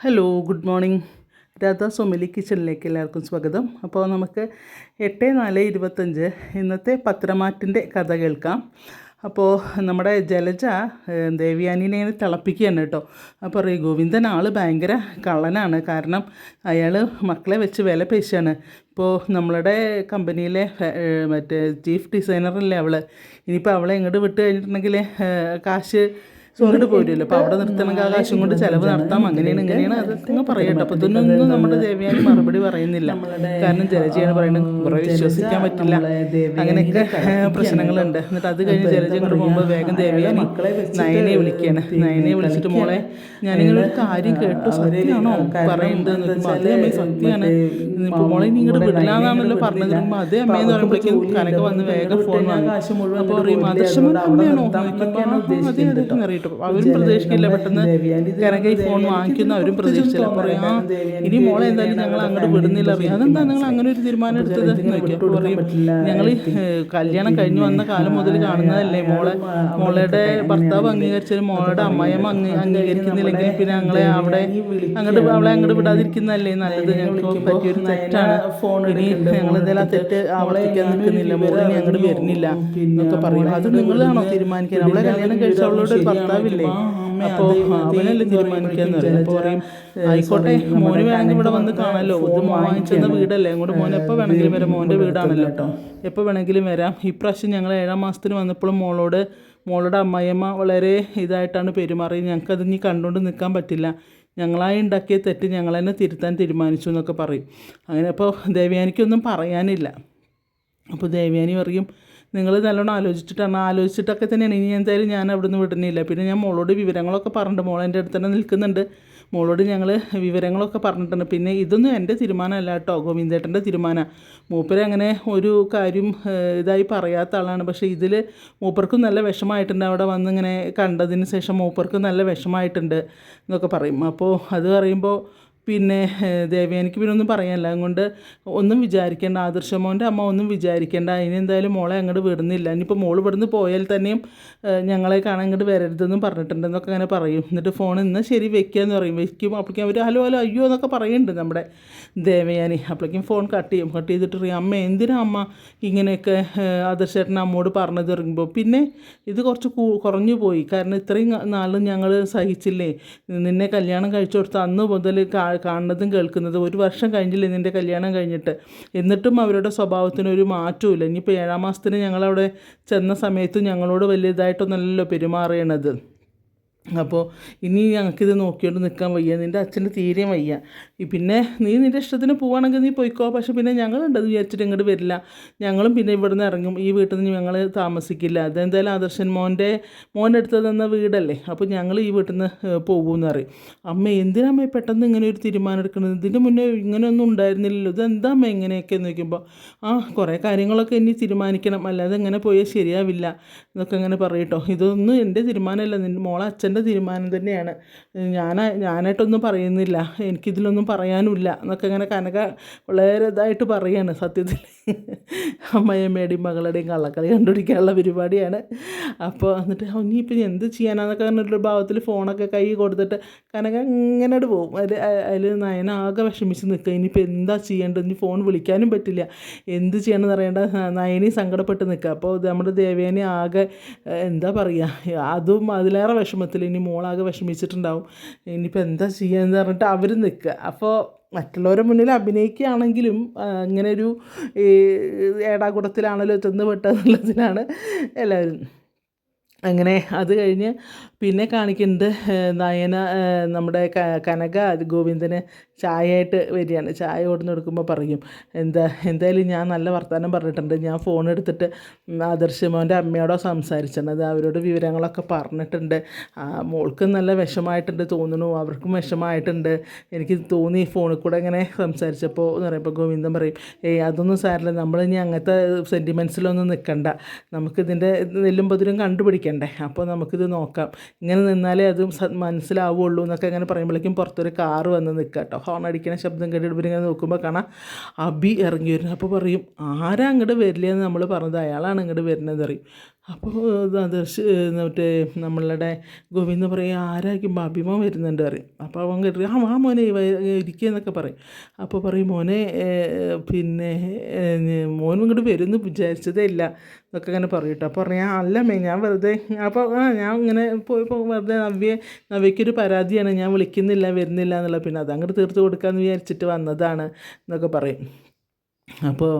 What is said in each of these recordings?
Hello good morning Radha സൊമിലി കിച്ചണിലേക്ക് എല്ലാവർക്കും സ്വാഗതം. അപ്പോൾ നമുക്ക് എട്ട് നാല് ഇരുപത്തഞ്ച് ഇന്നത്തെ പത്രമാറ്റിന്റെ കഥ കേൾക്കാം. അപ്പോൾ നമ്മുടെ ജലജ ദേവ്യാനിനെ തിളപ്പിക്കുകയാണ് കേട്ടോ. അപ്പോൾ പറയും ഗോവിന്ദൻ ആൾ ഭയങ്കര കള്ളനാണ്. കാരണം അയാൾ മക്കളെ വെച്ച് വില പേശാണ്. ഇപ്പോൾ നമ്മളുടെ കമ്പനിയിലെ മറ്റേ ചീഫ് ഡിസൈനറല്ലേ അവൾ ഇനിയിപ്പോൾ അവളെ ഇങ്ങോട്ട് വിട്ട് കഴിഞ്ഞിട്ടുണ്ടെങ്കിൽ ഏഹ്, കാശ് ഇങ്ങോട്ട് പോരുമല്ലോ അപ്പോൾ അവിടെ നിർത്തണമെങ്കിൽ ആകാശം കൊണ്ട് ചിലവ് നടത്താം. അങ്ങനെയാണ് ഇങ്ങനെയാണ് അതൊക്കെ നിങ്ങൾ പറയട്ടെ. അപ്പോൾ ഇതിനൊന്നും നമ്മുടെ ദേവയാനി മറുപടി പറയുന്നില്ല. കാരണം ജലജയാണ് പറയുന്നത് കുറേ വിശ്വസിക്കാൻ പറ്റില്ല. അങ്ങനെയൊക്കെ പ്രശ്നങ്ങളുണ്ട്. എന്നിട്ട് അത് കഴിഞ്ഞ് ജലജ ഇങ്ങോട്ട് പോകുമ്പോൾ വേഗം ദേവയാനി നയനെ വിളിക്കുകയാണ് നയനെ വിളിച്ചിട്ട് മോളെ ഞാനിങ്ങനെ ഒരു കാര്യം കേട്ടു. സത്യമാണോ? പറയുന്നത് അതേ അമ്മേ സത്യമാണ്. മോളെ നീ ഇങ്ങോട്ട് വിടില്ലാന്നാണല്ലോ പറഞ്ഞത് അതേ അമ്മയെന്ന് പറയുമ്പോഴേക്കും കനക്ക് വന്ന് വേഗം ഫോൺ വാങ്ങി അപ്പോൾ പറയും ആദർശമാരുടെ അമ്മയാണോ അതെ അതൊക്കെ അറിയട്ടെ അവരും പ്രതീക്ഷിക്കില്ല പെട്ടെന്ന് കനക ഫോൺ വാങ്ങിക്കുന്ന അവരും പ്രതീക്ഷിച്ചില്ല പറയാ ഇനി മോളെ എന്തായാലും ഞങ്ങൾ അങ്ങോട്ട് വിടുന്നില്ല അതെന്താ നിങ്ങൾ അങ്ങനെ ഒരു തീരുമാനം എടുത്തത് പറയും ഞങ്ങൾ കല്യാണം കഴിഞ്ഞു വന്ന കാലം മുതൽ കാണുന്നതല്ലേ മോളെ മോളുടെ ഭർത്താവ് അംഗീകരിച്ചാലും മോളുടെ അമ്മായിയമ്മ അംഗീ അംഗീകരിക്കുന്നില്ലെങ്കിൽ പിന്നെ ഞങ്ങളെ അവിടെ അങ്ങോട്ട് അവളെ അങ്ങോട്ട് വിടാതിരിക്കുന്നതല്ലേ നല്ലത് ഞങ്ങൾക്ക് പറ്റിയൊരു തെറ്റാണ് ഇനി ഞങ്ങൾ എന്തായാലും ആ തെറ്റ് ആവർത്തിക്കാൻ നിൽക്കുന്നില്ല മോളെ ഇനി അങ്ങോട്ട് വരുന്നില്ല എന്നൊക്കെ പറയും അത് നിങ്ങളാണോ തീരുമാനിക്കാൻ അവളെ കല്യാണം കഴിച്ച അവളോട് ഭർത്താവില്ലേ അപ്പോൾ അവനല്ലേ തീരുമാനിക്കാന്ന് പറയും അപ്പോൾ പറയും ആയിക്കോട്ടെ മോന് വേണമെങ്കിൽ ഇവിടെ വന്ന് കാണാമല്ലോ ഇത് മോൻ വാങ്ങിച്ചെന്ന വീടല്ലേ? അങ്ങോട്ട് മോൻ എപ്പോൾ വേണമെങ്കിലും വരാം? മോന്റെ വീടാണല്ലോ കേട്ടോ. എപ്പോൾ വേണമെങ്കിലും വരാം. ഇപ്രാവശ്യം ഞങ്ങൾ ഏഴാം മാസത്തിന് വന്നപ്പോഴും മോളോട് മോളുടെ അമ്മായിയമ്മ വളരെ ഇതായിട്ടാണ് പെരുമാറി ഞങ്ങൾക്കത് ഇനി കണ്ടുകൊണ്ട് നിൽക്കാൻ പറ്റില്ല. ഞങ്ങളായി ഉണ്ടാക്കിയ തെറ്റ് ഞങ്ങൾ തന്നെ തിരുത്താൻ തീരുമാനിച്ചു എന്നൊക്കെ പറയും. അങ്ങനെ അപ്പോൾ ദേവയാനിക്കൊന്നും പറയാനില്ല. അപ്പോൾ ദേവയാനി പറയും നിങ്ങൾ നല്ലോണം ആലോചിച്ചിട്ടാണ് ആലോചിച്ചിട്ടൊക്കെ തന്നെയാണ്. ഇനി എന്തായാലും ഞാൻ അവിടുന്ന് വിടുന്നില്ല. പിന്നെ ഞാൻ മോളോട് വിവരങ്ങളൊക്കെ പറഞ്ഞിട്ടുണ്ട്. മോൾ എന്റെ അടുത്ത് തന്നെ നിൽക്കുന്നുണ്ട്. മോളോട് ഞങ്ങൾ വിവരങ്ങളൊക്കെ പറഞ്ഞിട്ടുണ്ട്. പിന്നെ ഇതൊന്നും എന്റെ തീരുമാനമല്ല കേട്ടോ. ഗോവിന്ദേട്ടന്റെ തീരുമാനമാണ് മൂപ്പര് അങ്ങനെ ഒരു കാര്യം ഇതായി പറയാത്ത ആളാണ്. പക്ഷേ ഇതിൽ മൂപ്പർക്കും നല്ല വിഷമായിട്ടുണ്ട് അവിടെ വന്ന് ഇങ്ങനെ കണ്ടതിന് ശേഷം മൂപ്പർക്കും നല്ല വിഷമായിട്ടുണ്ട് എന്നൊക്കെ പറയും. അപ്പോൾ അത് പറയുമ്പോൾ പിന്നെ ദേവി ദേവയാനിക്ക് പിന്നെ ഒന്നും പറയാനില്ല. അതുകൊണ്ട് ഒന്നും വിചാരിക്കേണ്ട ആദർശമോന്റെ അമ്മ ഒന്നും വിചാരിക്കേണ്ട. അതിന് എന്തായാലും മോളെ അങ്ങോട്ട് വിടുന്നില്ല. ഇനിയിപ്പോൾ മോൾ ഇവിടുന്ന് പോയാൽ തന്നെയും ഞങ്ങളെ കാണാൻ ഇങ്ങോട്ട് വരരുതെന്നും പറഞ്ഞിട്ടുണ്ടെന്നൊക്കെ അങ്ങനെ പറയും. എന്നിട്ട് ഫോൺ ഇന്ന് ശരി വെക്കുക എന്ന് പറയും. വെക്കും അപ്പോഴേക്കും അവർ ഹലോ ഹലോ അയ്യോ എന്നൊക്കെ പറയുന്നുണ്ട് നമ്മുടെ ദേവയാനി. അപ്പോഴേക്കും ഫോൺ കട്ട് ചെയ്യും. കട്ട് ചെയ്തിട്ട് പറയും അമ്മ എന്തിനാ അമ്മ ഇങ്ങനെയൊക്കെ ആദർശേട്ടൻ അമ്മോട് പറഞ്ഞത്? ഇറങ്ങുമ്പോൾ പിന്നെ ഇത് കുറച്ച് കുറഞ്ഞു പോയി. കാരണം ഇത്രയും നാളും ഞങ്ങൾ സഹിച്ചില്ലേ? നിന്നെ കല്യാണം കഴിച്ചു കൊടുത്ത അന്ന് മുതൽ കാണുന്നതും കേൾക്കുന്നതും ഒരു വർഷം കഴിഞ്ഞില്ലേ നിന്റെ കല്യാണം കഴിഞ്ഞിട്ട്. എന്നിട്ടും അവരുടെ സ്വഭാവത്തിന് ഒരു മാറ്റവും ഇനിയിപ്പോൾ ഏഴാം മാസത്തിന് ഞങ്ങളവിടെ ചെന്ന സമയത്ത് ഞങ്ങളോട് വലിയ പെരുമാറിയണത് അപ്പോൾ ഇനി ഞങ്ങൾക്കിത് നോക്കിയോണ്ട് നിൽക്കാൻ വയ്യ. നിന്റെ അച്ഛന്റെ തീരെ വയ്യ. പിന്നെ നീ നിന്റെ ഇഷ്ടത്തിന് പോവാണെങ്കിൽ നീ പോയിക്കോ. പക്ഷെ പിന്നെ ഞങ്ങളുണ്ടത് വിചാരിച്ചിട്ട് ഇങ്ങോട്ട് വരില്ല. ഞങ്ങളും പിന്നെ ഇവിടുന്ന് ഇറങ്ങും. ഈ വീട്ടിൽ നിന്ന് ഞങ്ങൾ താമസിക്കില്ല. അതെന്തായാലും ആദർശൻ മോന്റെ മോന്റെ അടുത്ത് തന്ന വീടല്ലേ. അപ്പോൾ ഞങ്ങൾ ഈ വീട്ടിൽ നിന്ന് പോകുമെന്ന് പറയും. അമ്മ എന്തിനാ അമ്മ പെട്ടെന്ന് ഇങ്ങനെ ഒരു തീരുമാനം എടുക്കുന്നത് ഇതിന്റെ മുന്നേ ഇങ്ങനെയൊന്നും ഉണ്ടായിരുന്നില്ലല്ലോ. ഇതെന്താ അമ്മ ഇങ്ങനെയൊക്കെ എന്ന് ചോദിക്കുമ്പോൾ ആ കുറേ കാര്യങ്ങളൊക്കെ ഇനി തീരുമാനിക്കണം. അല്ലാതെ ഇങ്ങനെ പോയാൽ ശരിയാവില്ല. എന്നൊക്കെ അങ്ങനെ പറയട്ടോ ഇതൊന്നും എന്റെ തീരുമാനമല്ല. നിന്റെ മോളെ അച്ഛന്റെ തീരുമാനം തന്നെയാണ്. ഞാൻ ഞാനായിട്ടൊന്നും പറയുന്നില്ല. എനിക്കിതിലൊന്നും പറയാനുമില്ല എന്നൊക്കെ ഇങ്ങനെ കനക വളരെ ഇതായിട്ട് പറയാണ് സത്യത്തിൽ. അമ്മയമ്മയുടെയും മകളുടെയും കള്ളക്കളി കണ്ടുപിടിക്കാനുള്ള പരിപാടിയാണ്. അപ്പോൾ എന്നിട്ട് "ഓ, ഇനിയിപ്പോൾ എന്ത് ചെയ്യാനാന്നൊക്കെ പറഞ്ഞിട്ടൊരു ഭാവത്തിൽ ഫോണൊക്കെ കൈ കൊടുത്തിട്ട് കനക ഇങ്ങനെ പോകും അതിൽ അതിൽ നയന ആകെ വിഷമിച്ച് നിൽക്കുക. ഇനിയിപ്പോൾ എന്താ ചെയ്യേണ്ടത്? ഇനി ഫോൺ വിളിക്കാനും പറ്റില്ല. എന്ത് ചെയ്യണമെന്ന് അറിയേണ്ട നയനി സങ്കടപ്പെട്ട് നിൽക്കുക. അപ്പോൾ നമ്മുടെ ദേവേനെ ആകെ എന്താ പറയുക അതും അതിലേറെ വിഷമത്തിൽ ഇനി മോളാകെ വിഷമിച്ചിട്ടുണ്ടാവും. ഇനിയിപ്പോൾ എന്താ ചെയ്യാന്ന് പറഞ്ഞിട്ട് അവർ നിൽക്കുക. അപ്പോൾ മറ്റുള്ളവരുടെ മുന്നിൽ അഭിനയിക്കുകയാണെങ്കിലും അങ്ങനെ ഒരു ഏടാകുടത്തിലാണല്ലോ ചെന്ന് പെട്ടെന്നുള്ളതിലാണ് എല്ലാവരും അങ്ങനെ അത് കഴിഞ്ഞ് പിന്നെ കാണിക്കുന്നത് നയന നമ്മുടെ കനക ഗോവിന്ദന് ചായയായിട്ട് വരികയാണ്. ചായ കൊടുന്ന് കൊടുക്കുമ്പോൾ പറയും എന്താ എന്തായാലും ഞാൻ നല്ല വർത്തമാനം പറഞ്ഞിട്ടുണ്ട്. ഞാൻ ഫോൺ എടുത്തിട്ട് ആദർശ് മോന്റെ അമ്മയോടോ സംസാരിച്ചത്. അവരോട് വിവരങ്ങളൊക്കെ പറഞ്ഞിട്ടുണ്ട്. മോൾക്ക് നല്ല വിഷമായിട്ടുണ്ട് തോന്നുന്നു. അവർക്കും വിഷമായിട്ടുണ്ട് എനിക്ക് തോന്നി ഫോണിൽ കൂടെ ഇങ്ങനെ സംസാരിച്ചപ്പോൾ എന്ന് പറയുമ്പോൾ ഗോവിന്ദൻ പറയും ഏയ് അതൊന്നും സാരില്ല നമ്മൾ ഇനി അങ്ങനത്തെ സെന്റിമെൻസിലൊന്നും നിൽക്കണ്ട നമുക്കിതിന്റെ നെല്ലും പതിരും കണ്ടുപിടിക്കണ്ടേ അപ്പോൾ നമുക്കിത് നോക്കാം. ഇങ്ങനെ നിന്നാലേ അത് മനസ്സിലാവുള്ളൂ എന്നൊക്കെ അങ്ങനെ പറയുമ്പോഴേക്കും പുറത്തൊരു കാറ് വന്ന് നിൽക്കുക കേട്ടോ ഹോൺ അടിക്കണ ശബ്ദം കേട്ടിട്ട് ഇവരിങ്ങനെ നോക്കുമ്പോൾ കാണാം അബി ഇറങ്ങി വരുന്നു. അപ്പോൾ പറയും ആരാ അങ്ങോട്ട് വരില്ല എന്ന് നമ്മൾ പറഞ്ഞത്? അയാളാണ് ഇങ്ങോട്ട് വരുന്നത് അറിയും അപ്പോൾ ദർശ് മറ്റേ നമ്മളുടെ ഗോവിന്ദ പറയും ആരായിരിക്കും അഭിമ വരുന്നുണ്ട്? പറയും. അപ്പോൾ അവൻ കരുതി ആ വാ മോനെ ഇരിക്കുക പറയും. അപ്പോൾ പറയും മോനെ പിന്നെ മോനും ഇങ്ങോട്ട് വരുമെന്ന് വിചാരിച്ചതേ ഇല്ല എന്നൊക്കെ അങ്ങനെ പറയും കേട്ടോ. അപ്പോൾ പറഞ്ഞാൽ മേ ഞാൻ വെറുതെ അപ്പോൾ ആ ഞാൻ ഇങ്ങനെ പോയപ്പോൾ വെറുതെ നവ്യെ നവ്യയ്ക്കൊരു പരാതിയാണ് ഞാൻ വിളിക്കുന്നില്ല വരുന്നില്ല എന്നുള്ളത് പിന്നെ അത് അങ്ങോട്ട് തീർത്ത് കൊടുക്കാമെന്ന് വിചാരിച്ചിട്ട് വന്നതാണ് എന്നൊക്കെ പറയും. അപ്പോൾ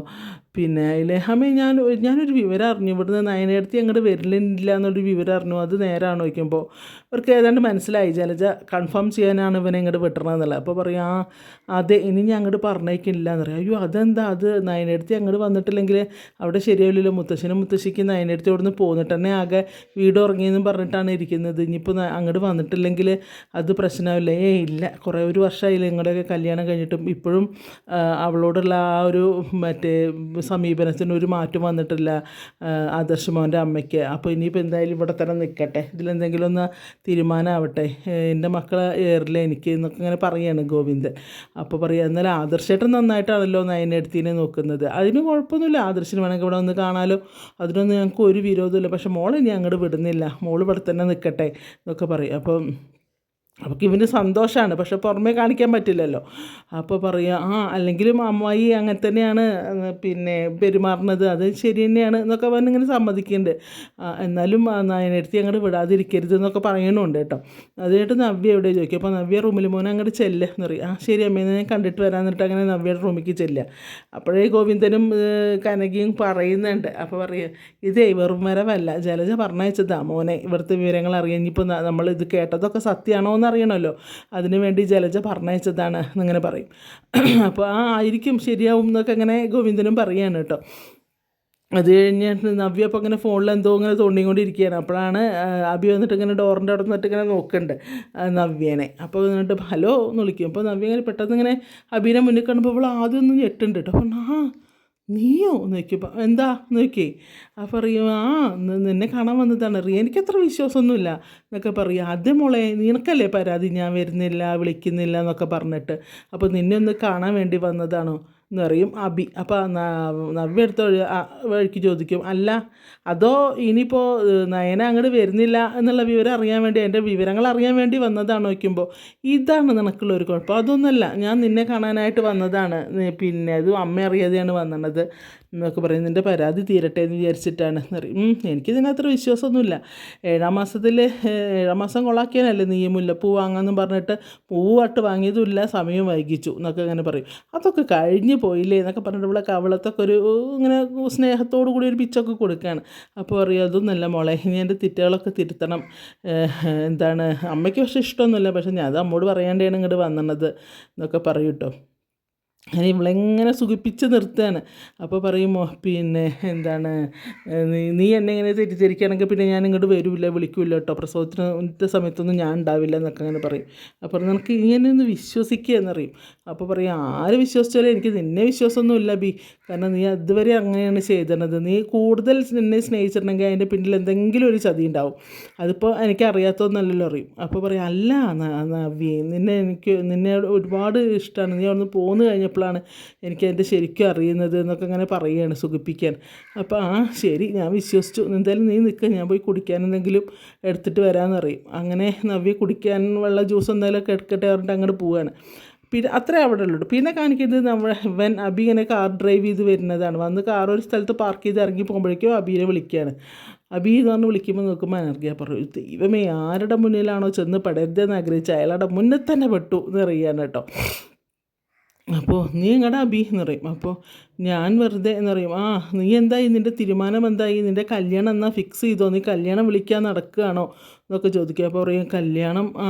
പിന്നെ അമ്മേ ഞാൻ ഞാനൊരു വിവരം അറിഞ്ഞു ഇവിടുന്ന് നയനടുത്ത് അങ്ങോട്ട് വരില്ല എന്നൊരു വിവരം അറിഞ്ഞു അത് നേരാണോ നോക്കുമ്പോൾ അവർക്ക് ഏതാണ്ട് മനസ്സിലായി. ജലജ കൺഫേം ചെയ്യാനാണ് ഇവനെ ഇങ്ങോട്ട് വിട്ടണമെന്നുള്ളത് അപ്പോൾ പറയും ആ അതെ ഇനി ഞാൻ അങ്ങോട്ട് പറഞ്ഞേക്കില്ല എന്ന് പറയാം. അയ്യോ അതെന്താ? അത് നയനടുത്ത് അങ്ങോട്ട് വന്നിട്ടില്ലെങ്കിൽ അവിടെ ശരിയാവില്ലല്ലോ. മുത്തശ്ശനും മുത്തശ്ശിക്ക് നയനടുത്ത് അവിടെ നിന്ന് പോന്നിട്ട് തന്നെ ആകെ വീട് ഉറങ്ങിയെന്നും പറഞ്ഞിട്ടാണ് ഇരിക്കുന്നത്. ഇനിയിപ്പോൾ അങ്ങോട്ട് വന്നിട്ടില്ലെങ്കിൽ അത് പ്രശ്നമാവില്ല ഏ ഇല്ല. കുറേ ഒരു വർഷമായില്ല നിങ്ങളുടെയൊക്കെ കല്യാണം കഴിഞ്ഞിട്ടും. ഇപ്പോഴും അവളോടുള്ള ആ ഒരു മറ്റേ സമീപനത്തിന് ഒരു മാറ്റം വന്നിട്ടില്ല ആദർശ് മോന്റെ അമ്മയ്ക്ക്. അപ്പോൾ ഇനിയിപ്പോൾ എന്തായാലും ഇവിടെ തന്നെ നിൽക്കട്ടെ. ഇതിലെന്തെങ്കിലും ഒന്ന് തീരുമാനമാവട്ടെ എന്റെ മക്കളെ ഏറില്ല എനിക്ക് എന്നൊക്കെ ഇങ്ങനെ പറയുകയാണ് ഗോവിന്ദൻ. അപ്പോൾ പറയുക എന്നാലും ആദർശേട്ടൻ നന്നായിട്ടാണല്ലോ നയനെടുത്തിനെ നോക്കുന്നത്. അതിന് കുഴപ്പമൊന്നുമില്ല. ആദർശിന് വേണമെങ്കിൽ ഇവിടെ ഒന്ന് കാണാലോ. അതിനൊന്നും ഞങ്ങൾക്ക് ഒരു വിരോധമില്ല പക്ഷേ മോളെ ഇനി അങ്ങോട്ട് വിടുന്നില്ല. മോൾ ഇവിടെ തന്നെ നിൽക്കട്ടെ എന്നൊക്കെ പറയും. അപ്പം അവൾക്ക് ഇവന് സന്തോഷമാണ് പക്ഷെ പുറമേ കാണിക്കാൻ പറ്റില്ലല്ലോ. അപ്പോൾ പറയുക ആ അല്ലെങ്കിലും അമ്മായി അങ്ങനെ തന്നെയാണ് പിന്നെ പെരുമാറുന്നത്. അത് ശരി തന്നെയാണ് എന്നൊക്കെ അവൻ ഇങ്ങനെ സമ്മതിക്കുന്നുണ്ട്. എന്നാലും നയനെടുത്തി അങ്ങോട്ട് വിടാതിരിക്കരുത് എന്നൊക്കെ പറയണുണ്ട് കേട്ടോ. അതായിട്ട് നവ്യ എവിടെ ചോദിക്കും. അപ്പോൾ നവ്യ റൂമിൽ മോനെ അങ്ങോട്ട് ചെല്ലുക എന്ന് പറയും. ആ ശരി അമ്മേനെ ഞാൻ കണ്ടിട്ട് വരാൻ എന്നിട്ട് അങ്ങനെ നവ്യയുടെ റൂമിലേക്ക് ചെല്ലുക. അപ്പോഴേ ഗോവിന്ദനും കനകിയും പറയുന്നുണ്ട്. അപ്പോൾ പറയുക ഇത് വെറും ജലജ പറഞ്ഞയച്ചതാ മോനെ. ഇവിടുത്തെ വിവരങ്ങൾ അറിയാൻ ഇനിയിപ്പോൾ നമ്മൾ ഇത് കേട്ടതൊക്കെ സത്യമാണോ എന്ന് അറിയണമല്ലോ. അതിനു വേണ്ടി ജലജ പറഞ്ഞയച്ചതാണ് എന്നിങ്ങനെ പറയും. അപ്പോൾ ആ ആയിരിക്കും ശരിയാവും എന്നൊക്കെ അങ്ങനെ ഗോവിന്ദനും പറയാണ് കേട്ടോ. അത് കഴിഞ്ഞ് നവ്യ അപ്പോൾ ഇങ്ങനെ ഫോണിൽ എന്തോ ഇങ്ങനെ തോണ്ടിക്കൊണ്ടിരിക്കുകയാണ്. അപ്പോഴാണ് അബി വന്നിട്ട് ഇങ്ങനെ ഡോറിന്റെ അവിടെ നിന്നിട്ട് ഇങ്ങനെ നോക്കുന്നുണ്ട് നവ്യനെ. അപ്പോൾ എന്നിട്ട് ഹലോ എന്ന് വിളിക്കും. അപ്പോൾ നവ്യ ഇങ്ങനെ പെട്ടെന്ന് ഇങ്ങനെ അബീനെ മുന്നിൽ കാണുമ്പോൾ അവൾ ആദ്യം ഒന്ന് ഞെട്ടുണ്ട് കേട്ടോ. അപ്പോൾ ആ നീയോ? നോക്കിയപ്പോൾ എന്താ? നോക്കി. അപ്പോൾ പറയും ആ നിന്നെ കാണാൻ വന്നതാണ്. റിയ എനിക്കത്ര വിശ്വാസമൊന്നുമില്ല. എന്നൊക്കെ പറയും. ആദ്യം മോളെ നിനക്കല്ലേ പരാതി? ഞാൻ വരുന്നില്ല വിളിക്കുന്നില്ല എന്നൊക്കെ പറഞ്ഞിട്ട്. അപ്പോൾ നിന്നെ ഒന്ന് കാണാൻ വേണ്ടി വന്നതാണോ? എന്ന് പറയും. അബി അപ്പോൾ നവ്യ എടുത്ത വഴിക്ക് ചോദിക്കും അല്ല അതോ ഇനിയിപ്പോൾ നയന അങ്ങോട്ട് വരുന്നില്ല എന്നുള്ള വിവരം അറിയാൻ വേണ്ടി എന്റെ വിവരങ്ങൾ അറിയാൻ വേണ്ടി വന്നതാണ്? നോക്കുമ്പോൾ ഇതാണ് നിനക്കുള്ള ഒരു കുഴപ്പം. അതൊന്നുമല്ല ഞാൻ നിന്നെ കാണാനായിട്ട് വന്നതാണ്. പിന്നെ അത് അമ്മ അറിയാതെയാണ് വന്നത്. എന്നൊക്കെ പറയും നിന്റെ പരാതി തീരട്ടെ എന്ന് വിചാരിച്ചിട്ടാണ് എന്നറിയും എനിക്ക് "ഉം, വിശ്വാസമൊന്നുമില്ല. ഏഴാം മാസത്തിൽ ഏഴാം മാസം കൊളാക്കിയാനല്ലേ നീ മുല്ലപ്പൂ വാങ്ങാമെന്ന് പറഞ്ഞിട്ട് പൂവാട്ട് വാങ്ങിയതുമില്ല സമയം വൈകിച്ചു എന്നൊക്കെ അങ്ങനെ പറയും. അതൊക്കെ കഴിഞ്ഞ് പോയില്ലേ എന്നൊക്കെ പറഞ്ഞിട്ട് ഇവിടെ കവളത്തൊക്കെ ഒരു ഇങ്ങനെ സ്നേഹത്തോടു കൂടി ഒരു പിച്ചൊക്കെ കൊടുക്കുകയാണ്. അപ്പോൾ പറയും അതൊന്നുമല്ല മോളെ ഇനി എന്റെ തെറ്റുകളൊക്കെ തിരുത്തണം. എന്താണ് അമ്മയ്ക്ക് പക്ഷേ ഇഷ്ടമൊന്നുമില്ല. പക്ഷേ ഞാൻ അത് അമ്മോട് പറയാണ്ടാണ് ഇങ്ങോട്ട് വന്നത് എന്നൊക്കെ പറയും അങ്ങനെ ഇവളെങ്ങനെ സുഖിപ്പിച്ച് നിർത്തുകയാണ്. അപ്പോൾ പറയുമോ പിന്നെ എന്താണ്? നീ എന്നെ ഇങ്ങനെ തെറ്റിദ്ധരിക്കുകയാണെങ്കിൽ പിന്നെ ഞാൻ ഇങ്ങോട്ട് വരില്ല വിളിക്കില്ല കേട്ടോ. പ്രസവത്തിന് സമയത്തൊന്നും ഞാൻ ഉണ്ടാവില്ല എന്നൊക്കെ അങ്ങനെ പറയും. അപ്പോൾ നിനക്ക് ഇങ്ങനെ ഒന്ന് വിശ്വസിക്കുക എന്നറിയും. അപ്പോൾ പറയും ആര് വിശ്വസിച്ചാലും എനിക്ക് നിന്നെ വിശ്വാസമൊന്നുമില്ല ബി. കാരണം നീ അതുവരെ അങ്ങനെയാണ് ചെയ്തിരുന്നത് നീ കൂടുതൽ നിന്നെ സ്നേഹിച്ചിട്ടുണ്ടെങ്കിൽ അതിന്റെ പിന്നിൽ എന്തെങ്കിലും ഒരു ചതി ഉണ്ടാവും. അതിപ്പോൾ എനിക്ക് അറിയും അപ്പോൾ പറയും അല്ല നവ്യ നിന്നെ എനിക്ക് നിന്നെ ഒരുപാട് ഇഷ്ടമാണ് നീ അവിടെ നിന്ന് പോന്നു കഴിഞ്ഞപ്പോഴാണ് എനിക്ക് എന്റെ ശരിക്കും അറിയുന്നത് എന്നൊക്കെ അങ്ങനെ പറയുകയാണ് സുഖിപ്പിക്കാൻ. അപ്പോൾ ആ ശരി ഞാൻ വിശ്വസിച്ചു. എന്തായാലും നീ നിൽക്കുക ഞാൻ പോയി കുടിക്കാൻ എന്തെങ്കിലും എടുത്തിട്ട് വരാമെന്ന് പറയും. അങ്ങനെ നവ്യ കുടിക്കാൻ വെള്ള ജ്യൂസ് എന്തെങ്കിലുമൊക്കെ എടുക്കട്ടെ പറഞ്ഞിട്ട് അങ്ങോട്ട് പോവുകയാണ്. പിന്നെ അത്രേ അവിടെ ഉള്ളൂ പിന്നെ കാണിക്കുന്നത് നമ്മൾ വൻ അബി ഇങ്ങനെ കാർ ഡ്രൈവ് ചെയ്ത് വരുന്നതാണ്. വന്ന് കാർ ഒരു സ്ഥലത്ത് പാർക്ക് ചെയ്ത് ഇറങ്ങി പോകുമ്പോഴേക്കും അബീനെ വിളിക്കുകയാണ്. അബി എന്ന് പറഞ്ഞ് വിളിക്കുമ്പോൾ നോക്കുമ്പോൾ അനർഗിയ പറഞ്ഞു ദൈവമേ ആരുടെ മുന്നിലാണോ ചെന്ന് പെടരുതെന്ന് ആഗ്രഹിച്ച അയാളുടെ മുന്നിൽ തന്നെ പെട്ടു എന്ന് കേട്ടോ. അപ്പോൾ നീ എങ്ങടാ അബി എന്ന് പറയും അപ്പോൾ ഞാൻ വെറുതെ എന്ന് പറയും ആ നീ എന്തായി? നിന്റെ തീരുമാനം എന്തായി? നിന്റെ കല്യാണം എന്നാ ഫിക്സ് ചെയ്തോ? നീ കല്യാണം വിളിക്കാൻ നടക്കുകയാണോ? എന്നൊക്കെ ചോദിക്കുക അപ്പോൾ പറയും കല്യാണം ആ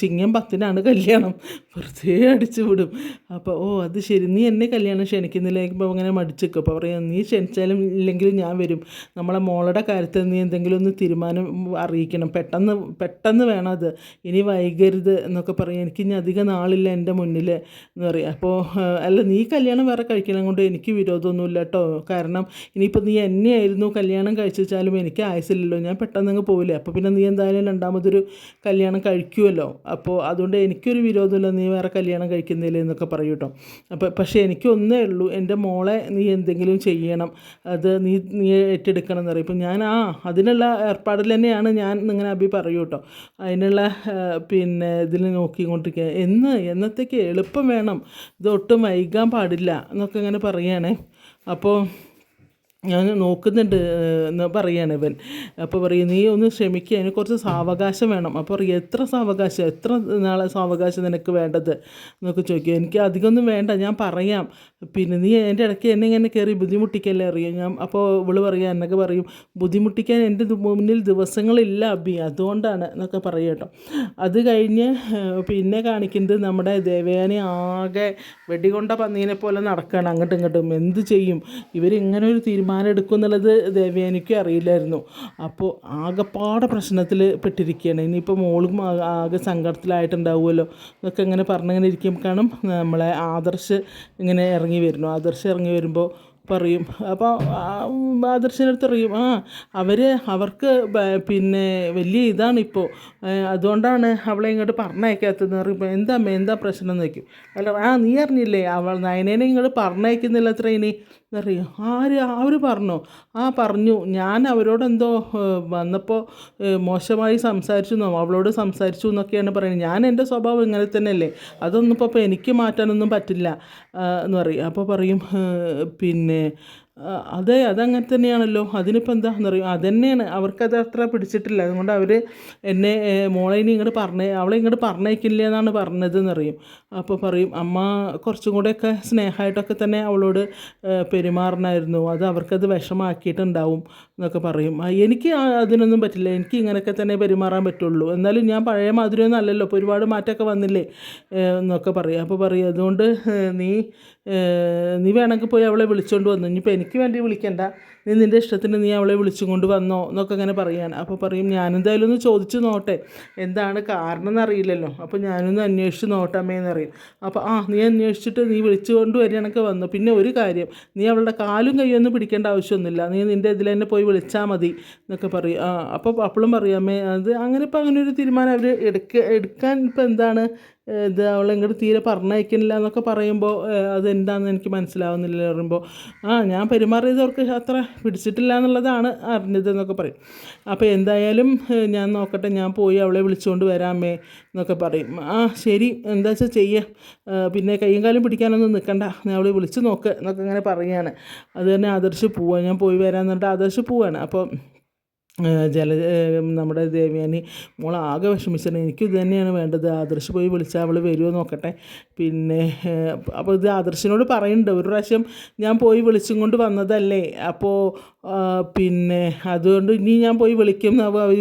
ചിങ്ങം പത്തിനാണ് കല്യാണം. വെറുതെ അടിച്ചു വിടും. അപ്പോൾ ഓ അത് ശരി. നീ എന്നെ കല്യാണം ക്ഷണിക്കുന്നില്ല. ഇപ്പോൾ അങ്ങനെ മടിച്ചിക്കും അപ്പോൾ പറയാം നീ ക്ഷണിച്ചാലും ഇല്ലെങ്കിലും ഞാൻ വരും. നമ്മളെ മോളുടെ കാര്യത്തിൽ നീ എന്തെങ്കിലും ഒന്ന് തീരുമാനം അറിയിക്കണം. പെട്ടെന്ന് പെട്ടെന്ന് വേണം അത്. ഇനി വൈകരുത് എന്നൊക്കെ പറയും. എനിക്ക് ഇനി അധികം നാളില്ല എന്റെ മുന്നിൽ എന്ന് പറയും. അപ്പോൾ അല്ല നീ കല്യാണം വേറെ കഴിക്കണം. കൊണ്ട് എനിക്ക് വിരോധമൊന്നുമില്ല കേട്ടോ. കാരണം ഇനിയിപ്പോൾ നീ എന്നെയായിരുന്നു കല്യാണം കഴിച്ചാലും എനിക്ക് ആയുസില്ലല്ലോ ഞാൻ പെട്ടെന്ന് അങ്ങ് പോവില്ലേ? അപ്പോൾ പിന്നെ നീ എന്തായാലും രണ്ടാമതൊരു കല്യാണം കഴിക്കുമല്ലോ അപ്പോൾ അതുകൊണ്ട് എനിക്കൊരു വിരോധമില്ല. നീ വേറെ കല്യാണം കഴിക്കുന്നില്ലേ എന്നൊക്കെ പറയും കേട്ടോ. അപ്പോൾ പക്ഷേ എനിക്ക് ഒന്നേ ഉള്ളൂ. എന്റെ മോളെ നീ എന്തെങ്കിലും ചെയ്യണം. അത് നീ നീ ഏറ്റെടുക്കണം എന്ന് പറയും ഇപ്പം ഞാൻ ആ അതിനുള്ള ഏർപ്പാടിൽ തന്നെയാണ് ഞാൻ ഇങ്ങനെ അഭി പറയൂ കേട്ടോ. അതിനുള്ള പിന്നെ ഇതിൽ നോക്കിക്കൊണ്ടിരിക്കുക. എന്ന് എന്നത്തേക്ക് എളുപ്പം വേണം. ഇത് ഒട്ടും വൈകാൻ പാടില്ല എന്നൊക്കെ ഇങ്ങനെ പറയുകയാണേ അപ്പോൾ ഞാൻ നോക്കുന്നുണ്ട് എന്ന് പറയാണ് ഇവൻ. അപ്പോൾ പറയും നീ ഒന്ന് ക്ഷമിക്കുക അതിന് കുറച്ച് സാവകാശം വേണം. അപ്പോൾ പറയും എത്ര സാവകാശം? എത്ര നാളെ സാവകാശം നിനക്ക് വേണ്ടത്? എന്നൊക്കെ ചോദിക്കും. എനിക്ക് അധികമൊന്നും വേണ്ട ഞാൻ പറയാം. പിന്നെ നീ എന്റെ ഇടയ്ക്ക് എന്നെ ഇങ്ങനെ കയറി ബുദ്ധിമുട്ടിക്കല്ലേ? അറിയാം. ഞാൻ അപ്പോൾ ഇവൾ പറയാം എന്നൊക്കെ പറയും ബുദ്ധിമുട്ടിക്കാൻ എന്റെ മുന്നിൽ ദിവസങ്ങളില്ല അബി അതുകൊണ്ടാണ് എന്നൊക്കെ പറയട്ടോ അത് കഴിഞ്ഞ് പിന്നെ കാണിക്കുന്നത് നമ്മുടെ ദേവയാനി ആകെ വെടികൊണ്ട പന്നീനെ പോലെ നടക്കുകയാണ് അങ്ങോട്ടും ഇങ്ങോട്ടും. എന്ത് ചെയ്യും? ഇവരിങ്ങനെ ഒരു തീരുമാനം എടുക്കും എന്നുള്ളത് ദേവയാനിക്കും അറിയില്ലായിരുന്നു. അപ്പോൾ ആകെപ്പാടെ പ്രശ്നത്തിൽ പെട്ടിരിക്കുകയാണ്. ഇനിയിപ്പോൾ മോളും ആകെ സങ്കടത്തിലായിട്ടുണ്ടാവുമല്ലോ. എന്നൊക്കെ ഇങ്ങനെ പറഞ്ഞിങ്ങനെ ഇരിക്കുമ്പോഴാണ് നമ്മളെ ആദർശ് ഇങ്ങനെ ഇറങ്ങി വരുന്നു. ആദർശ് ഇറങ്ങി വരുമ്പോൾ പറയും അപ്പോൾ ആദർശിനടുത്ത് അറിയും ആ അവർ അവർക്ക് പിന്നെ വലിയ ഇതാണ് ഇപ്പോൾ അതുകൊണ്ടാണ് അവളെ ഇങ്ങോട്ട് പറഞ്ഞയക്കാത്തതെന്ന് പറയുമ്പോൾ എന്താ എന്താ പ്രശ്നം? എന്ന് വയ്ക്കും അല്ല ആ നീ അറിഞ്ഞില്ലേ? അവൾ നയനേനെ ഇങ്ങോട്ട് പറഞ്ഞയക്കുന്നില്ല അത്ര ഇനി. എന്നറിയും ആര് അവർ പറഞ്ഞു? ആ പറഞ്ഞു. ഞാൻ അവരോടെന്തോ വന്നപ്പോൾ മോശമായി സംസാരിച്ചു എന്നോ അവളോട് സംസാരിച്ചു എന്നൊക്കെയാണ് പറയുന്നത്. ഞാൻ എന്റെ സ്വഭാവം ഇങ്ങനെ തന്നെയല്ലേ? അതൊന്നും ഇപ്പോൾ എനിക്ക് മാറ്റാനൊന്നും പറ്റില്ല എന്ന് പറയും. അപ്പോൾ പറയും പിന്നെ അതെ അതങ്ങനെ തന്നെയാണല്ലോ. അതിനിപ്പോൾ എന്താണെന്ന് പറയും അതന്നെയാണ്. അവർക്കത് അത്ര പിടിച്ചിട്ടില്ല. അതുകൊണ്ട് അവർ എന്നെ മോളെ ഇനി ഇങ്ങോട്ട് പറഞ്ഞേ അവളെ ഇങ്ങോട്ട് പറഞ്ഞേക്കില്ല എന്നാണ് പറഞ്ഞതെന്ന് അറിയും അപ്പോൾ പറയും അമ്മ കുറച്ചും കൂടെയൊക്കെ സ്നേഹമായിട്ടൊക്കെ തന്നെ അവളോട് പെരുമാറണമായിരുന്നു അത് അവർക്കത് വിഷമാക്കിയിട്ടുണ്ടാവും എന്നൊക്കെ പറയും. എനിക്ക് അതിനൊന്നും പറ്റില്ല. എനിക്ക് ഇങ്ങനെയൊക്കെ തന്നെ പെരുമാറാൻ പറ്റുള്ളൂ. എന്നാലും ഞാൻ പഴയ മാതിരിയൊന്നും അല്ലല്ലോ. ഇപ്പോൾ ഒരുപാട് മാറ്റമൊക്കെ വന്നില്ലേ? എന്നൊക്കെ പറയും. അപ്പോൾ പറയും അതുകൊണ്ട് നീ നീ വേണമെങ്കിൽ പോയി അവളെ വിളിച്ചുകൊണ്ട് വന്നു. ഇനിയിപ്പോൾ എനിക്ക് വേണ്ടി വിളിക്കണ്ട. നീ നിന്റെ ഇഷ്ടത്തിന് നീ അവളെ വിളിച്ചും കൊണ്ട് വന്നോ എന്നൊക്കെ അങ്ങനെ പറയാണ്. അപ്പോൾ പറയും ഞാനെന്തായാലും ഒന്ന് ചോദിച്ചു നോട്ടെ എന്താണ് കാരണം എന്നറിയില്ലല്ലോ. അപ്പോൾ ഞാനൊന്ന് അന്വേഷിച്ച് നോട്ടമ്മേ അമ്മേന്ന് പറയും അപ്പോൾ ആ നീ അന്വേഷിച്ചിട്ട് നീ വിളിച്ചു കൊണ്ട് വരികയാണെങ്കിൽ വന്നു. പിന്നെ ഒരു കാര്യം നീ അവളുടെ കാലും കൈയൊന്നും പിടിക്കേണ്ട ആവശ്യമൊന്നുമില്ല. നീ നിന്റെ ഇതിൽ തന്നെ പോയി വിളിച്ചാൽ മതി എന്നൊക്കെ പറയും. അപ്പോൾ അപ്പോഴും പറയാമേ അത് അങ്ങനെ ഇപ്പോൾ അങ്ങനെ ഒരു തീരുമാനം അവർ എടുക്ക എടുക്കാൻ ഇപ്പോൾ എന്താണ് ഇത് അവൾ ഇങ്ങോട്ട് തീരെ പറഞ്ഞയക്കുന്നില്ല എന്നൊക്കെ പറയുമ്പോൾ അതെന്താണെന്ന് എനിക്ക് മനസ്സിലാവുന്നില്ല. പറയുമ്പോൾ ആ ഞാൻ പെരുമാറിയത് അവർക്ക് അത്ര പിടിച്ചിട്ടില്ല എന്നുള്ളതാണ് അറിഞ്ഞത് എന്നൊക്കെ പറയും. അപ്പോൾ എന്തായാലും ഞാൻ നോക്കട്ടെ ഞാൻ പോയി അവളെ വിളിച്ചുകൊണ്ട് വരാമേ എന്നൊക്കെ പറയും. ആ ശരി എന്താ വെച്ചാൽ ചെയ്യുക പിന്നെ കയ്യും കാലും പിടിക്കാനൊന്നും നിൽക്കണ്ട ഞാൻ അവളെ വിളിച്ച് നോക്ക് എന്നൊക്കെ ഇങ്ങനെ പറയുകയാണ് അത് തന്നെ ആദർശ് പോവാൻ ഞാൻ പോയി വരാമെന്നിട്ട് ആദർശ് പോവാണ്. അപ്പോൾ ജല നമ്മുടെ ദേവയാനി മോൾ ആകെ വിഷമിച്ചിട്ടുണ്ട്. തന്നെയാണ് വേണ്ടത്. ആദർശ് പോയി വിളിച്ചാൽ അവൾ വരുമോ നോക്കട്ടെ. പിന്നെ അപ്പോൾ ഇത് ആദർശിനോട് പറയുന്നുണ്ട് ഒരു പ്രാവശ്യം ഞാൻ പോയി വിളിച്ചും കൊണ്ട് വന്നതല്ലേ? അപ്പോൾ പിന്നെ അതുകൊണ്ട് ഇനി ഞാൻ പോയി വിളിക്കും എന്നാവും അവർ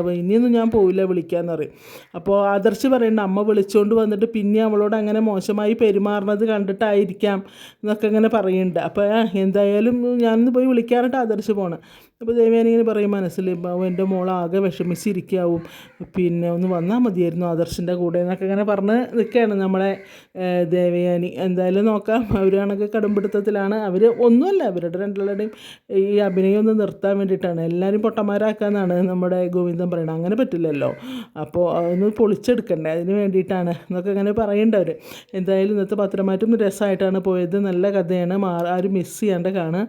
അപ്പോൾ ഇനിയൊന്നും ഞാൻ പോവില്ല വിളിക്കാമെന്ന് പറയും. അപ്പോൾ ആദർശ് പറയുന്നുണ്ട് അമ്മ വിളിച്ചുകൊണ്ട് വന്നിട്ട് പിന്നെ അവളോട് അങ്ങനെ മോശമായി പെരുമാറുന്നത് കണ്ടിട്ടായിരിക്കാം എന്നൊക്കെ ഇങ്ങനെ പറയുന്നുണ്ട് അപ്പോൾ എന്തായാലും ഞാനൊന്ന് പോയി വിളിക്കാറുണ്ട് ആദർശ് പോകണം അപ്പോൾ ദേവയാനി ഇങ്ങനെ പറയും മനസ്സിൽ "ബാബു, എന്റെ മോൾ ആകെ വിഷമിച്ചിരിക്കാവും. പിന്നെ ഒന്ന് വന്നാൽ മതിയായിരുന്നു ആദർശിന്റെ കൂടെ എന്നൊക്കെ ഇങ്ങനെ പറഞ്ഞ് നിൽക്കുകയാണ് നമ്മളെ ദേവയാനി എന്തായാലും നോക്കാം. അവരാണെങ്കിൽ കടുംപിടുത്തത്തിലാണ്. അവർ ഒന്നുമല്ല അവരുടെ രണ്ടുപേരുടെയും ഈ അഭിനയം ഒന്ന് നിർത്താൻ വേണ്ടിയിട്ടാണ്. എല്ലാവരും പൊട്ടന്മാരാക്കാന്നാണ് നമ്മുടെ ഗോവിന്ദൻ പറയുന്നത് അങ്ങനെ പറ്റില്ലല്ലോ. അപ്പോൾ ഒന്ന് പൊളിച്ചെടുക്കണ്ടേ അതിന് വേണ്ടിയിട്ടാണ് എന്നൊക്കെ ഇങ്ങനെ പറയേണ്ട അവർ എന്തായാലും ഇന്നത്തെ പത്രമാറ്റം രസമായിട്ടാണ് പോയത്. നല്ല കഥയാണ്. മാ ആരും മിസ് ചെയ്യാണ്ട് കാണുക.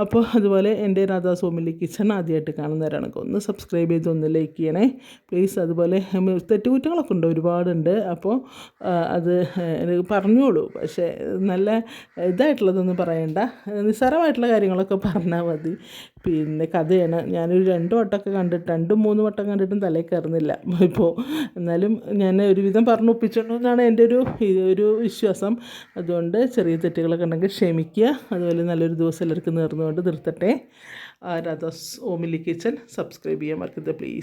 അപ്പോൾ അതുപോലെ എന്റെ രാധാ സോമിലി കിച്ചൺ ആദ്യമായിട്ട് കാണുന്നവരാണ്. ഒന്ന് സബ്സ്ക്രൈബ് ചെയ്ത് ഒന്ന് ലൈക്ക് ചെയ്യണേ. പ്ലീസ് അതുപോലെ തെറ്റുകുറ്റങ്ങളൊക്കെ ഉണ്ട് ഒരുപാടുണ്ട്. അപ്പോൾ അത് പറഞ്ഞോളൂ. പക്ഷേ നല്ല ഇതായിട്ടുള്ളതൊന്നും പറയണ്ട. നിസ്സാരമായിട്ടുള്ള കാര്യങ്ങളൊക്കെ പറഞ്ഞാൽ മതി. പിന്നെ കഥയാണ്. ഞാനൊരു രണ്ട് വട്ടമൊക്കെ കണ്ടിട്ട് രണ്ടും മൂന്ന് വട്ടം കണ്ടിട്ടും തലയിൽ കയറുന്നില്ല. ഇപ്പോൾ എന്നാലും ഞാൻ ഒരുവിധം പറഞ്ഞു ഒപ്പിച്ചിട്ടുണ്ടെന്നാണ് എന്റെ ഒരു ഒരു വിശ്വാസം. അതുകൊണ്ട് ചെറിയ തെറ്റുകളൊക്കെ ഉണ്ടെങ്കിൽ ക്ഷമിക്കുക. അതുപോലെ നല്ലൊരു ദിവസം എല്ലാവർക്കും നേർന്നുകൊണ്ട് നിർത്തട്ടെ. രാധാസ് ഓമിലി കിച്ചൻ സബ്സ്ക്രൈബ് ചെയ്യാൻ മറക്കരുത് പ്ലീസ്